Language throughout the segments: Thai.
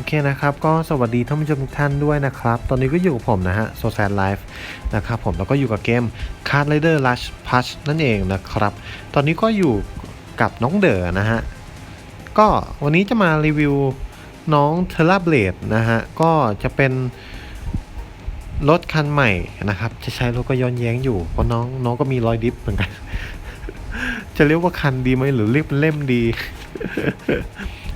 โอเคนะครับ ก็สวัสดีท่านผู้ชมทุกท่านด้วยนะครับ ตอนนี้ก็อยู่กับผมนะฮะโซแซนไลฟ์นะครับผมแล้วก็อยู่กับเกม Card Rider Rush Punch นั่นเองนะครับ ตอนนี้ก็อยู่กับน้องเด๋อนะฮะ ก็วันนี้จะมารีวิวน้องเทเลเบลดนะฮะ ก็จะเป็นรถคันใหม่นะครับ จะใช้รถก็ย้อนแย้งอยู่ เพราะน้องน้องก็มีรอยดิฟเหมือนกัน จะเรียกว่าคันดีไหมหรือเรียกเป็นเล่มดี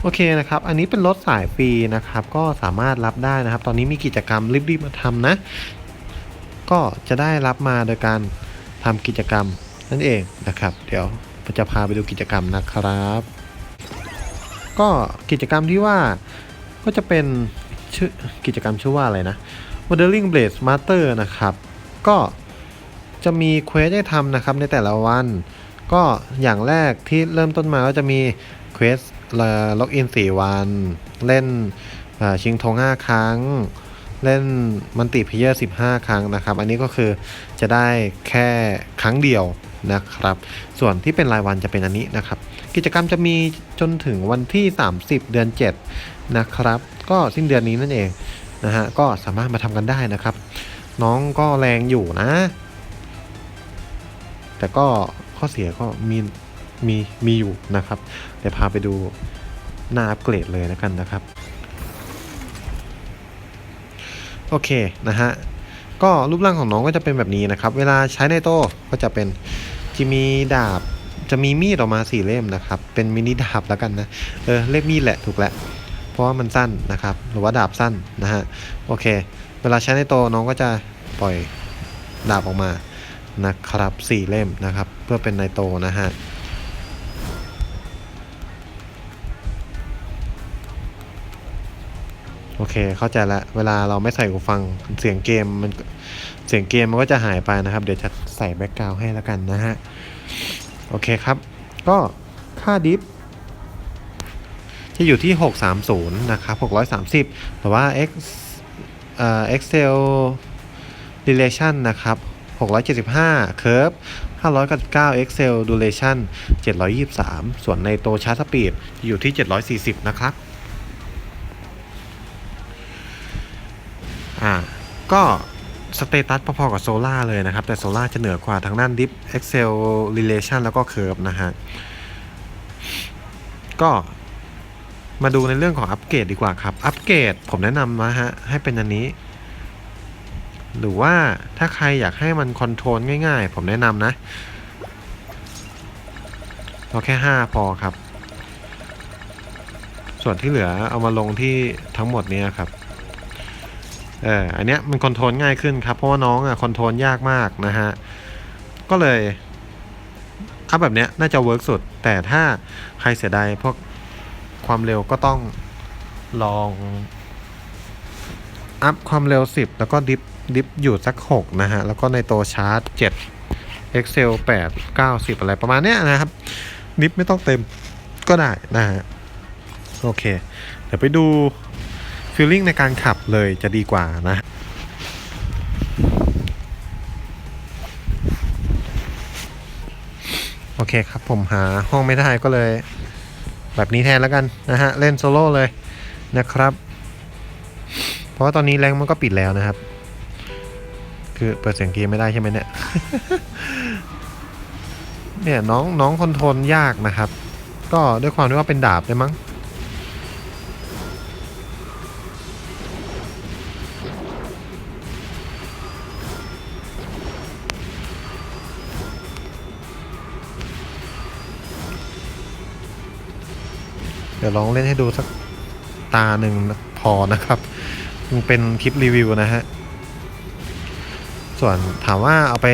โอเคนะครับ อันนี้เป็นรถสายฟรีนะครับ ก็สามารถรับได้นะครับ ตอนนี้มีกิจกรรมรีบๆมาทำนะ ก็จะได้รับมาโดยการทำกิจกรรมนั่นเองนะครับ เดี๋ยวจะพาไปดูกิจกรรมนะครับ ก็กิจกรรมที่ว่าก็จะเป็นชื่อกิจกรรมชื่อว่าอะไรนะ Modeling Blade Master นะครับ ก็จะมีเควสให้ทำนะครับในแต่ละวัน ก็อย่างแรกที่เริ่มต้นมาก็จะมีเควส ล็อกอิน 4 วัน เล่นเอ่อชิงธง5 ครั้ง เล่นมันติเพเยอร์ 15 ครั้งนะครับ อันนี้ก็คือจะได้แค่ครั้งเดียวนะครับ ส่วนที่เป็นรายวันจะเป็นอันนี้นะครับ กิจกรรมจะมีจนถึงวันที่ 30 เดือน 7 นะครับ ก็สิ้นเดือนนี้นั่นเองนะฮะ ก็สามารถมาทำกันได้นะครับ น้องก็แรงอยู่นะ แต่ก็ข้อเสียก็มี มีมีอยู่นะครับเดี๋ยวพาไปดูหน้าอัปเกรดเลยนะกันนะครับ โอเคนะฮะก็รูปร่างของน้องก็จะเป็นแบบนี้นะครับ เวลาใช้ในโต้ก็จะเป็นจะมีดาบจะมีมีดออกมาสี่เล่มนะครับ เป็นมินิดาบแล้วกันนะ เออเล่มมีดแหละถูกแล้วเพราะว่ามันสั้นนะครับ หรือว่าดาบสั้นนะฮะ โอเค เวลาใช้ในโตน้องก็จะปล่อยดาบออกมานะครับสี่เล่มนะครับ เพื่อเป็นในโตนะฮะ โอเค เข้าใจล้วเวลาเราไม่ใส่หูฟังเสียงเกมมันเสียงเกมมันก็จะหายไปนะครับ เดี๋ยวจะใส่แบ็กกราวให้แล้วกันนะฮะ โอเคครับ ก็ค่าดิฟจะอยู่ที่ 630 นะครับ 630 แต่ว่า X เอ่อ Excel Relation นะครับ 675 Curve 599 Excel Duration 723 ส่วนในโตชาร์จสปีดอยู่ที่ 740 นะครับ อ่าก็สเตตัสพอๆกับโซล่าเลยนะครับ แต่โซล่าจะเหนือกว่าทางด้าน Dip Excel Relation แล้วก็ Curve นะฮะ ก็มาดูในเรื่องของอัปเกรดดีกว่าครับ อัปเกรดผมแนะนำนะฮะ ให้เป็นอันนี้ หรือว่าถ้าใครอยากให้มันคอนโทรลง่ายๆ ผมแนะนำนะ เราแค่ 5 พอครับ ส่วนที่เหลือเอามาลงที่ทั้งหมดเนี้ครับ เอออันเนี้ยมันคอนโทรลง่ายขึ้นครับเพราะว่าน้องอะคอนโทรลยากมากนะฮะก็เลยอัพแบบเนี้ยน่าจะเวิร์กสุด แต่ถ้าใครเสียดายพวกความเร็วก็ต้องลองอัพความเร็ว 10 แล้วก็ดิฟดิฟอยู่สัก 6 นะฮะ แล้วก็ในตัวชาร์จ 7 Excel 8 90 อะไรประมาณเนี้ยนะครับ ดิฟไม่ต้องเต็มก็ได้นะฮะ โอเค เดี๋ยวไปดู ฟีลลิ่งในการขับเลยจะดีกว่านะโอเคครับผมหาห้องไม่ได้ก็เลย แบบนี้แทนแล้วกันนะฮะ เล่นโซโล่เลยนะครับ เพราะว่าตอนนี้แรงมันก็ปิดแล้วนะครับ คือเปิดเสียงเกมไม่ได้ใช่ไหมเนี่ย เนี่ยน้องน้องคอนโทรลยากนะครับ ก็ด้วยความที่ว่าเป็นดาบเลยมั้ง ดี๋ยวลองเล่นให้ดูสักตาหนึ่งพอนะครับ มันเป็นคลิปรีวิวนะฮะ ส่วนถามว่าเอาไป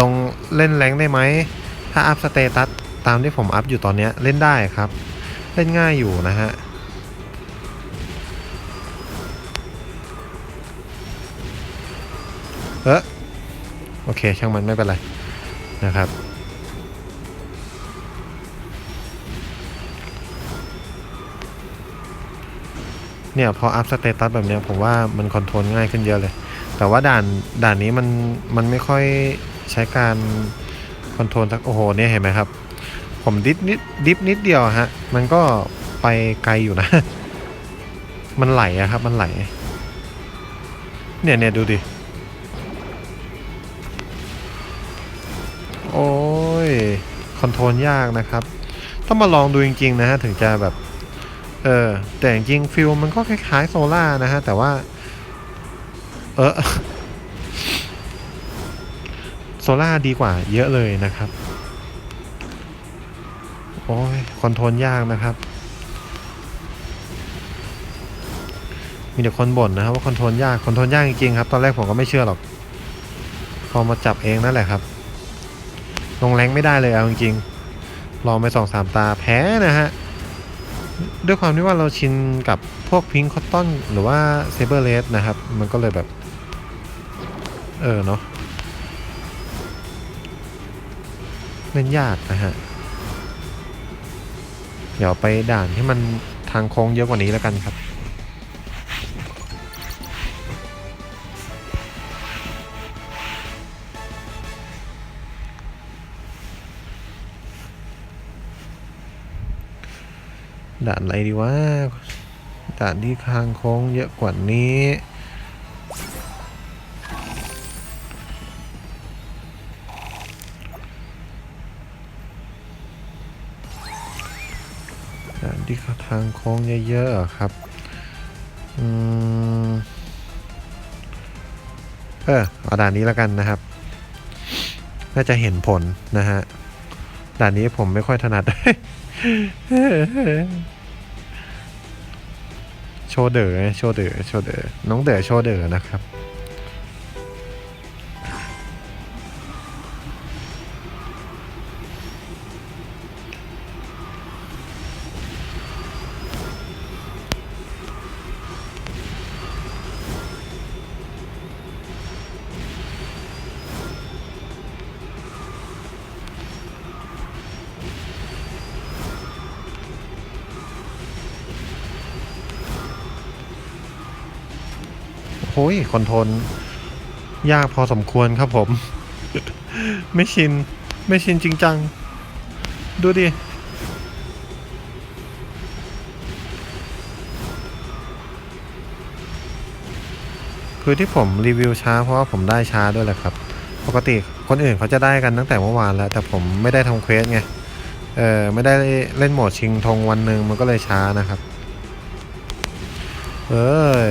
ลงเล่นแรงได้ไหม ถ้าอัพสเตตัสตามที่ผมอัพอยู่ตอนนี้เล่นได้ครับ เล่นง่ายอยู่นะฮะเออโอเค ช่างมันไม่เป็นไรนะครับ เนี่ยพออัพสเตตัสแบบเนี้ยผมว่ามันคอนโทรลง่ายขึ้นเยอะเลย แต่ว่าด่านด่านนี้มันมันไม่ค่อยใช้การคอนโทรลสักโอ้โหเนี่ยเห็นไหมครับ ผมดิฟนิดดิฟนิดเดียวฮะ มันก็ไปไกลอยู่นะ มันไหลอะครับ มันไหล เนี่ยเนี่ยดูดิ โอ้ยคอนโทรลยากนะครับ ต้องมาลองดูจริงๆนะฮะ ถึงจะแบบ เออ แต่จริงฟิลมันก็คล้ายๆโซล่านะฮะ แต่ว่า เออโซล่าดีกว่าเยอะเลยนะครับ โอ้ยคอนโทรลยากนะครับ มีแต่คนบ่นนะครับว่าคอนโทรลยากคอนโทรลยากจริงๆครับ ตอนแรกผมก็ไม่เชื่อหรอก พอมาจับเองนั่นแหละครับ ลงแรงไม่ได้เลยเอาจริงๆลองไปสองสามตาแพ้นะฮะ ด้วยความที่ว่าเราชินกับพวกพิงคอตตอนหรือว่าเซเบอร์เลสนะครับ มันก็เลยแบบ เออเนาะเล่นยากนะฮะ เดี๋ยวไปด่านที่มันทางโค้งเยอะกว่านี้แล้วกันครับ ด่านอะไรดีวะด่านที่ทางโค้งเยอะกว่านี้ด่านที่ทางโค้งเยอะๆครับอืมเออเอาด่านนี้แล้วกันนะครับ น่าจะเห็นผลนะฮะด่านนี้ผมไม่ค่อยถนัด โชว์เดอร์โชว์เดอร์โชว์เดอร์น้องเดอร์โชว์เดอร์นะครับ โอ้ยคอนโทรลยากพอสมควรครับผม ไม่ชิน ไม่ชินจริงจัง ดูดิ คือที่ผมรีวิวช้าเพราะว่าผมได้ช้าด้วยแหละครับ ปกติคนอื่นเขาจะได้กันตั้งแต่เมื่อวานแล้ว แต่ผมไม่ได้ทำเควสไง เออไม่ได้เล่นโหมดชิงธงวันหนึ่งมันก็เลยช้านะครับ เอ้ย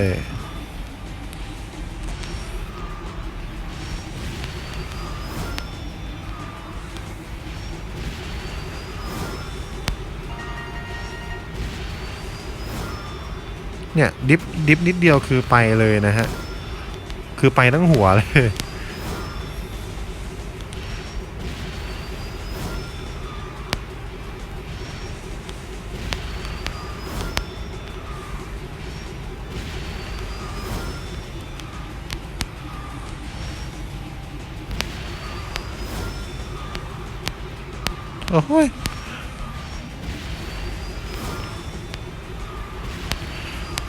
เนี่ยดิฟดิฟนิดเดียวคือไปเลยนะฮะ คือไปทั้งหัวเลย โอ้ย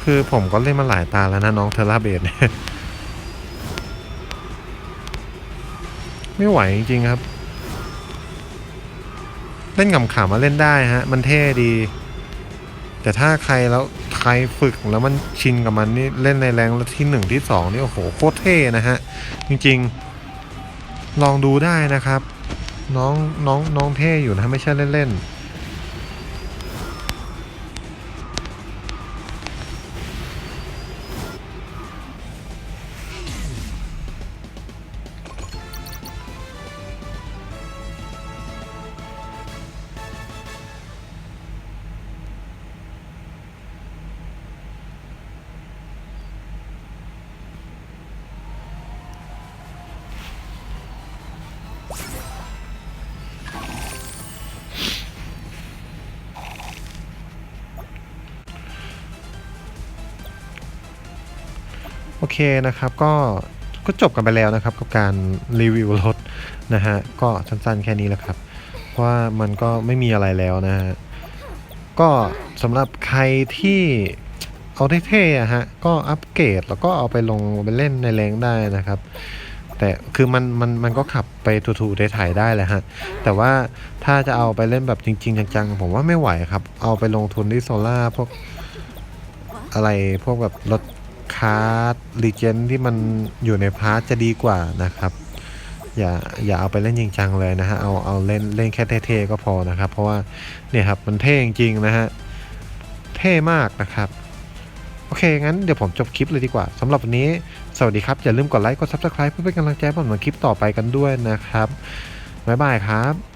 คือผมก็เล่นมาหลายตาแล้วนะน้องเทอร่าเบดเนี่ยไม่ไหวจริงๆครับ เล่นขำๆมาเล่นได้ฮะ มันเท่ดี แต่ถ้าใครแล้วใครฝึกแล้วมันชินกับมันนี่เล่นในแรงแที่หนึ่งที่สองนี่โอ้โหโคตรเท่นะฮะ จริงๆ ลองดูได้นะครับ น้องน้องน้องเท่อยู่นะไม่ใช่เล่นๆ อเคนะครับก็ก็จบกันไปแล้วนะครับ กับการรีวิวรถนะฮะก็สั้นๆแค่นี้แหละครับว่ามันก็ไม่มีอะไรแล้วนะฮะก็สำหรับใครที่เอาเท่ๆอะฮะก็อัปเกรดแล้วก็เอาไปลงไปเล่นในแรงได้นะครับ แต่คือมันมันมันก็ขับไปถูๆถ่ายๆได้แหละฮะแต่ว่าถ้าจะเอาไปเล่นแบบจริง ๆ จังๆ ผมว่าไม่ไหวครับ เอาไปลงทุนที่โซล่าพวกอะไรพวกแบบรถ คาร์ดรีเจนที่มันอยู่ในพาร์ทจะดีกว่านะครับ อย่าอย่าเอาไปเล่นจริงจังเลยนะฮะเอาเอาเล่นเล่นแค่เท่ๆก็พอนะครับ เพราะว่าเนี่ยครับมันเท่จริงๆนะฮะเท่มากนะครับโอเค งั้นเดี๋ยวผมจบคลิปเลยดีกว่าสำหรับวันนี้ สวัสดีครับ อย่าลืมกดไลค์ กด Subscribe เพื่อเป็นกำลังใจให้ผมในคลิปต่อไปกันด้วยนะครับ บ๊ายบายครับ